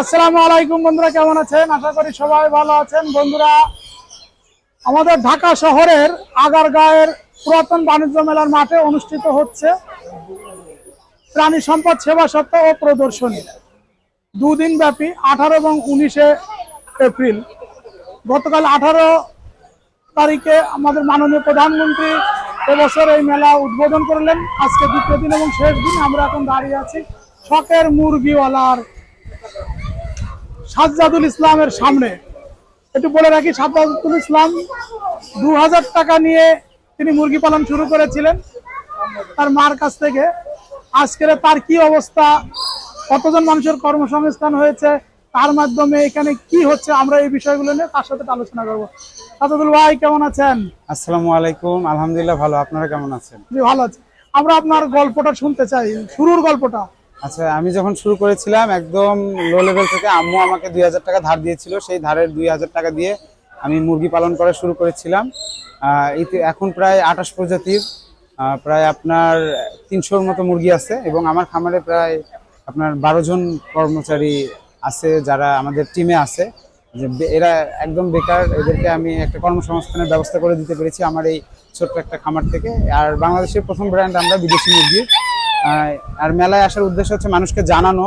আসসালামু আলাইকুম বন্ধুরা, কেমন আছেন? আশা করি সবাই ভালো আছেন। বন্ধুরা, আমাদের ঢাকা শহরের আগারগাঁয়ের পুরাতন বাণিজ্য মেলার মাঠে অনুষ্ঠিত হচ্ছে প্রাণী সম্পদ সেবা সত্ত্ব ও প্রদর্শনী। দুদিন ব্যাপী, আঠারো এবং উনিশে এপ্রিল। গতকাল আঠারো তারিখে আমাদের মাননীয় প্রধানমন্ত্রী এবছর এই মেলা উদ্বোধন করলেন। আজকে দ্বিতীয় দিন এবং শেষ দিন আমরা এখন দাঁড়িয়ে আছি শখের মুরগিওয়ালার সাজ্জাদুল ইসলামের সামনে। একটু বলে রাখি সাজ্জাদুল ইসলাম দু হাজার টাকা নিয়ে তিনি মুরগি পালন শুরু করেছিলেন তার মার কাছ থেকে। আজকের তার কি অবস্থা কতজন মানুষের কর্মসংস্থান হয়েছে তার মাধ্যমে এখানে কি হচ্ছে আমরা এই বিষয়গুলো নিয়ে তার সাথে আলোচনা করব। সাজ্জাদুল ভাই কেমন আছেন? আসসালামু আলাইকুম আলহামদুলিল্লাহ ভালো। আপনারা কেমন আছেন? জি ভালো আছি। আমরা আপনার গল্পটা শুনতে চাই শুরুর গল্পটা। আচ্ছা আমি যখন শুরু করেছিলাম একদম লো লেভেল থেকে আম্মু আমাকে দুই হাজার টাকা ধার দিয়েছিল। সেই ধারের দুই হাজার টাকা দিয়ে আমি মুরগি পালন করা শুরু করেছিলাম। এখন প্রায় আঠাশ প্রজাতির প্রায় আপনার তিনশোর মতো মুরগি আছে এবং আমার খামারে প্রায় আপনার বারো জন কর্মচারী আছে যারা আমাদের টিমে আছে। যে এরা একদম বেকার এদেরকে আমি একটা কর্মসংস্থানের ব্যবস্থা করে দিতে পেরেছি আমার এই ছোট্ট একটা খামার থেকে। আর বাংলাদেশের প্রথম ব্র্যান্ড আমরা বিদেশি মুরগির আহ, আর মেলায় আসার উদ্দেশ্য হচ্ছে মানুষকে জানানো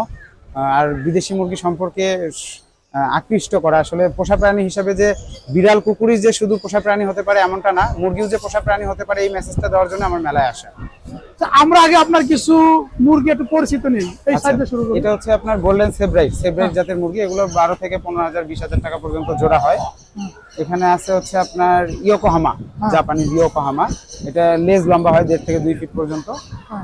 আর বিদেশি মুরগি সম্পর্কে আকৃষ্ট করা। আসলে পোষা প্রাণী হিসাবে যে বিড়াল কুকুরই যে শুধু পোষা প্রাণী হতে পারে এমনটা না মুরগিও যে পোষা প্রাণী হতে পারে এই মেসেজটা দেওয়ার জন্য আমার মেলায় আসা। তা আমরা আগে আপনার কিছু মুরগি একটু পরিচিত নেই এই আচ্ছা, সাইডে শুরু করি এটা হচ্ছে আপনার গোল্ডেন সেব্রাইট সেব্রাইট জাতের মুরগি। এগুলো বারো থেকে পনেরো হাজার বিশ হাজার টাকা পর্যন্ত জোড়া হয়। এখানে আছে হচ্ছে আপনার ইয়োকোহামা জাপানি ইয়োকোহামা। এটা লেজ লম্বা হয় দেড় থেকে দুই ফিট পর্যন্ত।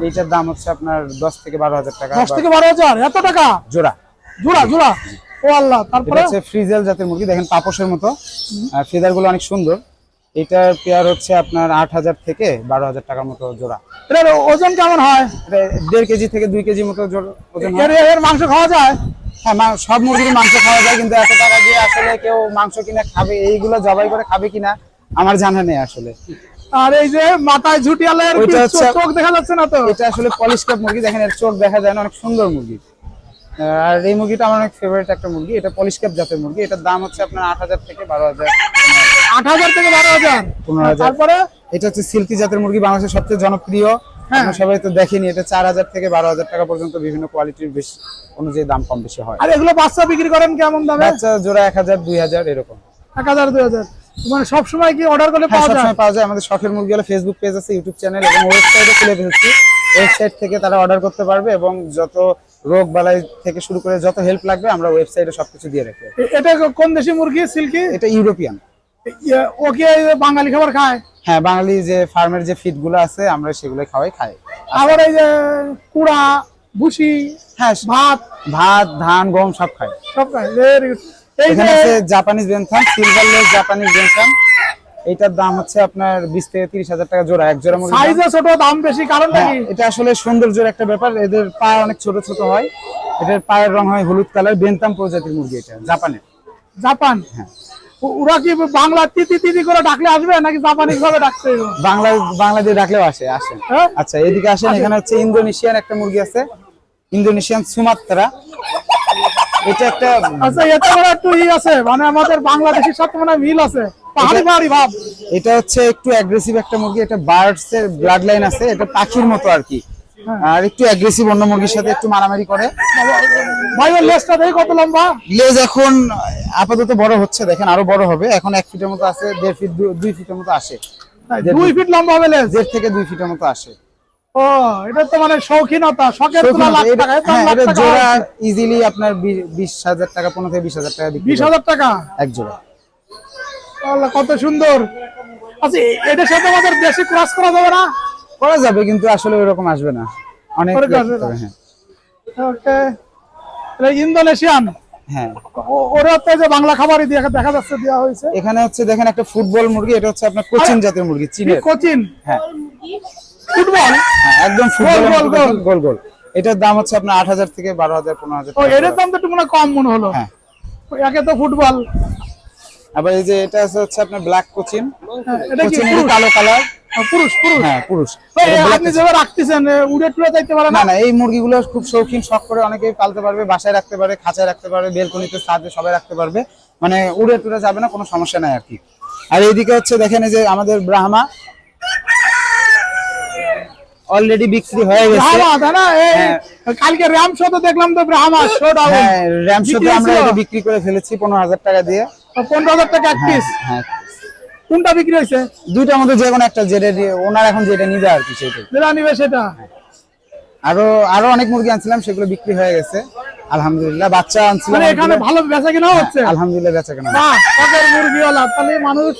এইটার দাম হচ্ছে আপনার দশ থেকে বারো হাজার টাকা দশ বা থেকে বারো হাজার এত টাকা? জোড়া। জোড়া জোড়া? ও আল্লাহ তারপরে? হচ্ছে ফ্রিজেল জাতের মুরগি দেখেন পাপোশের মতো। আর ফেদারগুলো অনেক সুন্দর। এটার পেয়ার হচ্ছে আপনার আট হাজার থেকে বারো হাজার টাকার মতো জোড়া। এটার ওজন কেমন হয়? দেড় কেজি থেকে দুই কেজি মতো ওজন এর মাংস খাওয়া যায়? হ্যাঁ সব মুরগির মাংস খাওয়া যায় কিন্তু এত টাকা দিয়ে আসলে কেউ মাংস কিনে খাবে এইগুলো জবাই করে খাবে কিনা আমার জানা নেই আসলে। আর এই যে মাথায় ঝুটিয়ালে চোখ দেখা যাচ্ছে না তো? এটা আসলে পলিশ কাপ মুরগি দেখেন এর চোখ দেখা যায় না অনেক সুন্দর মুরগি। আর এই মুরগিটা আমার অনেক ফেভারিট একটা মুরগি। এটা পলিশ কাপ জাতের মুরগি। এটার দাম হচ্ছে আপনার আট হাজার থেকে বারো হাজার। আট হাজার থেকে বারো হাজার? পনেরো হাজার। তারপরে? এটা হচ্ছে সিল্কি জাতের মুরগি বাংলাদেশের সবচেয়ে জনপ্রিয়। হ্যাঁ। সবাই তো দেখেনি এটা চার হাজার থেকে বারো হাজার টাকা পর্যন্ত বিভিন্ন কোয়ালিটির বেশি অনুযায়ী দাম কম বেশি হয়। আর এগুলো বাচ্চা বিক্রি করেন কেমন দামে? বাচ্চা জোড়া এক হাজার দুই হাজার এরকম। এক হাজার দুই হাজার। মানে সবসময় কি অর্ডার করলে হ্যাঁ পাওয়া যায়? পাওয়া যায়। আমাদের শখের মুরগি হলে ফেসবুক পেজ আছে ইউটিউব চ্যানেল এবং ওয়েবসাইটও খুলে ফেলছি। ওয়েবসাইট থেকে তারা অর্ডার করতে পারবে এবং যত রোগ বালাই থেকে শুরু করে যত হেল্প লাগবে আমরা ওয়েবসাইটে সবকিছু দিয়ে রাখি। এটা কোন দেশি মুরগি সিল্কি? এটা ইউরোপিয়ান। ও কি বাঙালি খাবার খায়? হ্যাঁ বাঙালি যে ফার্মের যে ফিডগুলো আছে আমরা সেগুলো খাওয়াই খাই। আবার এই যে কুড়া ভুসি হ্যাঁ ভাত। ভাত ধান গম সব খায় সব খায়। এই যে Japanese bantam silver lace Japanese bantam এইটার দাম হচ্ছে আপনার বিশ থেকে তিরিশ হাজার টাকা জোড়া এক জোড়া সাইজে ছোট দাম বেশি কারণ হ্যাঁ, এটা আসলে সৌন্দর্যের একটা ব্যাপার এদের পা অনেক ছোট ছোট হয়। এটার পায়ের রং হয় হলুদ কালার বেনতাম প্রজাতির মুরগি এটা জাপানের। জাপান? হ্যাঁ। ওরা কি বাংলা তিতি তিতি করে ডাকলে আসবে নাকি জাপানিজ ভাবে ডাকতে বাংলা বাংলা দিয়ে ডাকলেও আসে আসেন হ্যাঁ? আচ্ছা এদিকে আসেন এখানে হচ্ছে ইন্দোনেশিয়ান একটা মুরগি আছে ইন্দোনেশিয়ান সুমাত্রা। এটা একটা আচ্ছা বড় একটু ই আছে মানে আমাদের বাংলাদেশের সাথে মানে মিল আছে। পাহাড়ি পাহাড়ি ভাব। এটা হচ্ছে একটু অ্যাগ্রেসিভ একটা মুরগি এটা বার্ডস এর ব্লাড লাইন আছে এটা পাখির মতো আর কি। আর একটু অ্যাগ্রেসিভ অন্য মুরগির সাথে একটু মারামারি করে। ভাই ওর লেজটা দেখি কত লম্বা। লেজ এখন আপাতত বড় হচ্ছে দেখেন আরও বড় হবে। এখন এক ফিটের মতো আছে দেড় ফিট দুই ফিটের মতো আসে। দুই ফিট লম্বা হবে লেজ। দেড় থেকে দুই ফিটের মতো আসে। ও এটা তো মানে শৌখিনতা শখের তুলা লাখ টাকা এটা হ্যাঁ, জোড়া ইজিলি আপনার বিশ হাজার টাকা পনেরো থেকে বিশ হাজার টাকা বিশ। হাজার টাকা? এক জোড়া। কত সুন্দর। আচ্ছা এটার সাথে আমাদের দেশে ক্রস করা যাবে না? করা যাবে কিন্তু আসলে ওইরকম আসবে না। অনেক হ্যাঁ। ওকে। ইন্দোনেশিয়ান? হ্যাঁ। ওরা তো যে বাংলা খাবারই দেখা যাচ্ছে দেওয়া হয়েছে। এখানে হচ্ছে দেখেন একটা ফুটবল মুরগি এটা হচ্ছে আপনার কোচিন জাতের মুরগি চীনের। কোচিন? হ্যাঁ। ফুটবল? হ্যাঁ, একদম ফুটবল গোল, গোল। গোল গোল। এটার দাম হচ্ছে আপনার আট হাজার থেকে বারো হাজার পনেরো হাজার এটার দাম তো একটু মনে কম মনে হলো। হ্যাঁ। একে তো ফুটবল। আবার এই যে এটা আছে হচ্ছে আপনার ব্ল্যাক কোচিন। হ্যাঁ, কোচিন কালো কালার পুরুষ পুরুষ। হ্যাঁ পুরুষ। তো এই এটা black আপনি যেভাবে রাখতেছেন উড়ে টুড়ে যাইতে পারে না না? না এই মুরগিগুলো খুব শৌখিন শখ করে অনেকেই পালতে পারবে বাসায় রাখতে পারবে খাঁচায় রাখতে পারবে বেলকনিতে ছাদে সবাই রাখতে পারবে। মানে উড়ে টুড়ে যাবে না কোনো সমস্যা নাই আর কি। আর এইদিকে হচ্ছে দেখেন এই যে আমাদের ব্রাহ্মা। অলরেডি বিক্রি হয়ে গেছে। হ্যাঁ। কালকে র্যাম শো তো দেখলাম তো ব্রাহ্মা শো হ্যাঁ র্যাম শোতে আমরা এটা বিক্রি করে ফেলেছি পনেরো হাজার টাকা দিয়ে। পনেরো হাজার টাকা এক পিস হ্যাঁ। কোনটা বিক্রি হয়েছে? দুইটার মধ্যে যে কোনো একটা যেটা ওনার এখন যেটা নিবে আর কি যেটা নিবে সেটা? আরও আরও অনেক মুরগি আনছিলাম সেগুলো বিক্রি হয়ে গেছে। আলহামদুলিল্লাহ বাচ্চা আনছিলাম মানে এখানে ভালো বেচা কিনা হচ্ছে? আলহামদুলিল্লাহ বেচা কেনা শখের মুরগিওয়ালা। তাহলে মানুষ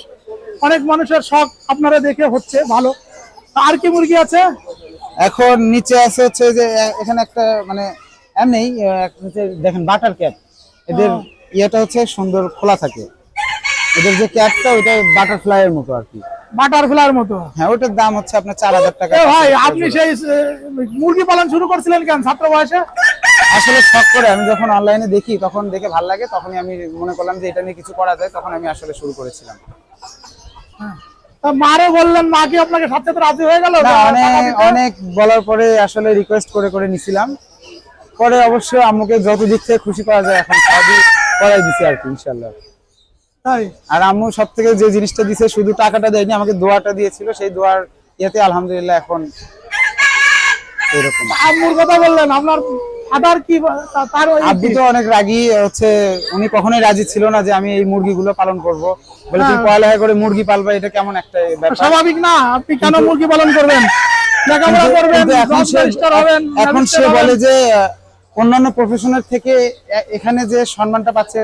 অনেক মানুষের শখ আপনারা দেখে হচ্ছে ভালো। আর কি মুরগি আছে? এখন নিচে আছে হচ্ছে যে এখানে একটা মানে এমনি দেখেন বাটার ক্যাপ। এদের ইয়েটা হচ্ছে সুন্দর খোলা থাকে। এদের যে ক্যাপটা ওইটা বাটারফ্লাই এর মতো আর কি। বাটারফ্লাইয়ের মতো। হ্যাঁ ওইটার দাম হচ্ছে আপনার চার হাজার টাকা। ভাই আপনি সেই মুরগি পালন শুরু করছিলেন কেন ছাত্র বয়সে? আসলে শখ করে আমি যখন অনলাইনে দেখি তখন দেখে ভালো লাগে তখনই আমি মনে করলাম যে এটা নিয়ে কিছু করা যায় তখন আমি আসলে শুরু করেছিলাম। তা মারে বললেন মা কি আপনাকে সাথে সাথে রাজি হয়ে গেল? অনেক অনেক বলার পরে আসলে রিকোয়েস্ট করে করে নিছিলাম। পরে অবশ্য আম্মুকে যত দিক থেকে খুশি করা যায় এখন সবই করাই দিছি আর কি ইনশাল্লাহ তাই? আর আম্মু সব থেকে যে জিনিসটা দিছে শুধু টাকাটা দেয়নি আমাকে দোয়াটা দিয়েছিল। সেই দোয়ার ইয়েতে আলহামদুলিল্লাহ এখন এরকম। আম্মুর কথা বললেন আপনার কি তার আব্বু তো অনেক রাগী হচ্ছে উনি কখনোই রাজি ছিল না যে আমি এই মুরগিগুলো পালন করব। বলে তুই হ্যাঁ। পড়ালেখা করে মুরগি পালবা এটা কেমন একটা ব্যাপার? স্বাভাবিক না আপনি কেন মুরগি পালন করবেন? লেখাপড়া করবেন এখন সে বলে যে অন্যান্য প্রফেশনের থেকে এখানে যে সম্মানটা পাচ্ছে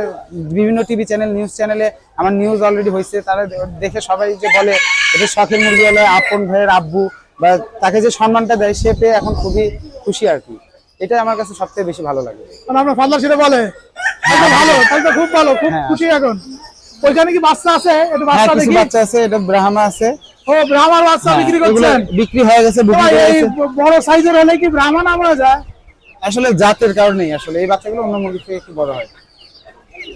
বিভিন্ন টিভি চ্যানেল নিউজ চ্যানেলে আমার নিউজ অলরেডি হয়েছে তারা দেখে সবাই যে বলে এটা শখের মুরগি হলে আপন ভাইয়ের আব্বু। বা তাকে যে সম্মানটা দেয় সে পেয়ে এখন খুবই খুশি আর কি। এটা আমার কাছে সবথেকে বেশি ভালো লাগে। মানে আপনার ফাদার সেটা বলে ভালো তাহলে তো খুব ভালো খুব হ্যাঁ। খুশি এখন। ওইখানে কি বাচ্চা আছে? হ্যাঁ বাচ্চা দেখি বাচ্চা আছে এটা ব্রাহ্মা আছে। ও ব্রাহ্মার বাচ্চা হ্যাঁ, বিক্রি করছেন? বিক্রি হয়ে গেছে বিক্রি হয়ে গেছে। বড় সাইজের হলে কি ব্রাহ্মণ আমরা যায়? আসলে জাতের কারণেই আসলে এই বাচ্চাগুলো অন্য মুরগি থেকে একটু বড় হয়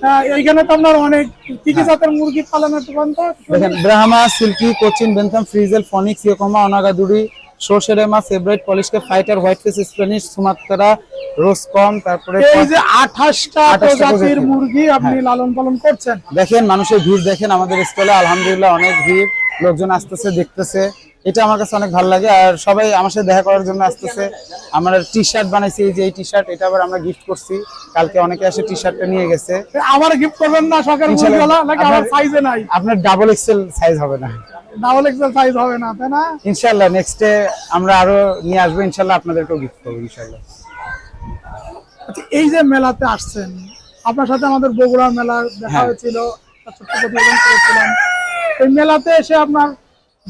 হ্যাঁ, এইখানে তো আপনার অনেক কি হ্যাঁ। কি জাতের মুরগি পালনের দোকান দেখেন Brahma silkie Cochin bantam frizzle Phoenix Yokohama Onagadori সর্ষেরেমা Sebright পলিশকে fighter white face Spanish Sumatra Rosecomb তারপরে এই যে আঠাশটা 28টা প্রজাতির প্রজাতির। মুরগি আপনি হ্যাঁ। লালন পালন করছেন দেখেন মানুষের ভিড় দেখেন আমাদের স্টলে আলহামদুলিল্লাহ অনেক ভিড় লোকজন আসতেছে দেখতেছে এটা আমার কাছে অনেক ভালো লাগে। আর সবাই আমার সাথে দেখা করার জন্য আসতেছে। আমরা টি শার্ট বানাইছি এই যে এই টি শার্ট এটা আবার আমরা গিফট করছি। কালকে অনেকে এসে টি শার্টটা নিয়ে গেছে। আমার গিফট করবেন না ইনশাল্লাহ। নাকি আমার সাইজে নাই? আপনার ডাবল এক্সেল সাইজ হবে না। ডাবল এক্সেল সাইজ হবে না তাই না? ইনশাল্লাহ নেক্সটে আমরা আরও নিয়ে আসব। ইনশাল্লাহ আপনাদেরকেও গিফট করব ইনশাল্লাহ। আচ্ছা, এই যে মেলাতে আসছেন আপনার সাথে আমাদের বগুড়া মেলা দেখা হ্যাঁ। হয়েছিল ছোট্ট প্রতিবেদন করেছিলাম। এই মেলাতে এসে আপনার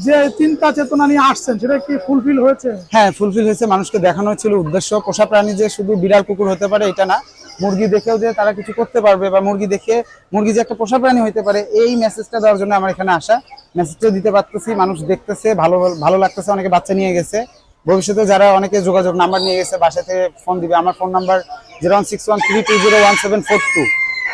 যে চিন্তা চেতনা নিয়ে আসছেন, সেটা কি ফুলফিল হয়েছে? হ্যাঁ ফুলফিল হয়েছে। মানুষকে দেখানো ছিল উদ্দেশ্য। পোষা প্রাণী যে শুধু বিড়াল, কুকুর হতে পারে, এটা না। মুরগি দেখেও যে তারা কিছু করতে পারবে বা মুরগি দেখে, মুরগি যে একটা পোষা প্রাণী হতে পারে, এই মেসেজটা দেওয়ার জন্য আমার এখানে আসা। মেসেজটা দিতে পারতেছি, মানুষ দেখতেছে, ভালো ভালো লাগতেছে, অনেকে বাচ্চা নিয়ে গেছে। ভবিষ্যতে যারা অনেকে যোগাযোগ নাম্বার নিয়ে গেছে, বাসা থেকে ফোন দিবে। আমার phone number zero one six one three two zero one seven four two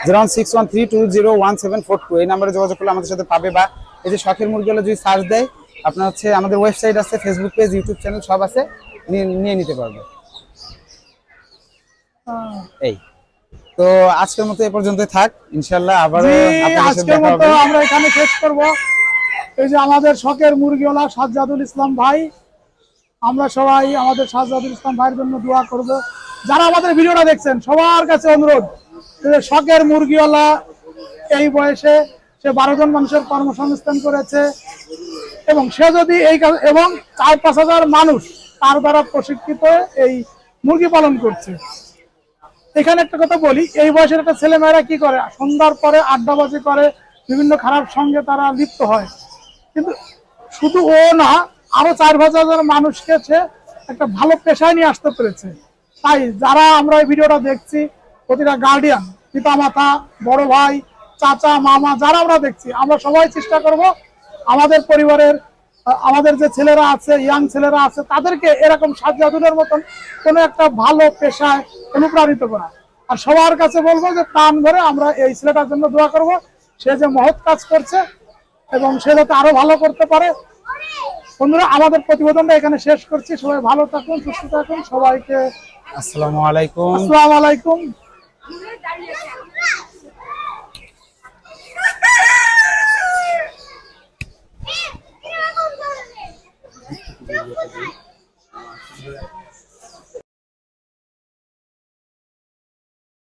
zero one six one three two zero one seven four two এই নাম্বারে যোগাযোগ করলে আমাদের সাথে পাবে বা এই যে শখের মুরগিগুলো যদি সার্চ দেয় আপনার হচ্ছে আমাদের ওয়েবসাইট আছে ফেসবুক পেজ ইউটিউব চ্যানেল সব আছে নিয়ে নিতে পারবে। এই। তো আজকের মতো এ পর্যন্ত থাক। ইনশাল্লাহ সাথে আজকের মতো আমরা এখানে শেষ করব। এই যে আমাদের শখের মুরগিওয়ালা সাজ্জাদুল ইসলাম ভাই আমরা সবাই আমাদের সাজ্জাদুল ইসলাম ভাইয়ের জন্য দোয়া করব। যারা আমাদের ভিডিওটা দেখছেন সবার কাছে অনুরোধ শখের মুরগিওয়ালা এই বয়সে সে বারো জন মানুষের কর্মসংস্থান করেছে। এবং সে যদি এই এবং চার পাঁচ হাজার মানুষ তার দ্বারা প্রশিক্ষিত এই মুরগি পালন করছে। এখানে একটা কথা বলি, এই বয়সের একটা ছেলেমেয়েরা কি করে? সন্ধ্যার পরে আড্ডাবাজি করে, বিভিন্ন খারাপ সঙ্গে তারা লিপ্ত হয়। কিন্তু শুধু ও না, আরও চার পাঁচ হাজার মানুষকে সে একটা ভালো পেশায় নিয়ে আসতে পেরেছে। তাই যারা আমরা এই ভিডিওটা দেখছি, প্রতিটা গার্ডিয়ান পিতা মাতা বড় ভাই চাচা মামা যারা আমরা দেখছি আমরা সবাই চেষ্টা করব আমাদের পরিবারের আমাদের যে ছেলেরা আছে ইয়াং ছেলেরা আছে তাদেরকে এরকম সাজ্জাদুলের মতন কোনো একটা ভালো পেশায় অনুপ্রাণিত করা। আর সবার কাছে বলব যে প্রাণ ভরে আমরা এই ছেলেটার জন্য দোয়া করব। সে যে মহৎ কাজ করছে এবং সে যাতে আরও ভালো করতে পারে। বন্ধুরা আমাদের প্রতিবেদনটা এখানে শেষ করছি। সবাই ভালো থাকুন সুস্থ থাকুন সবাইকে আসসালামু আলাইকুম। আসসালামু আলাইকুম।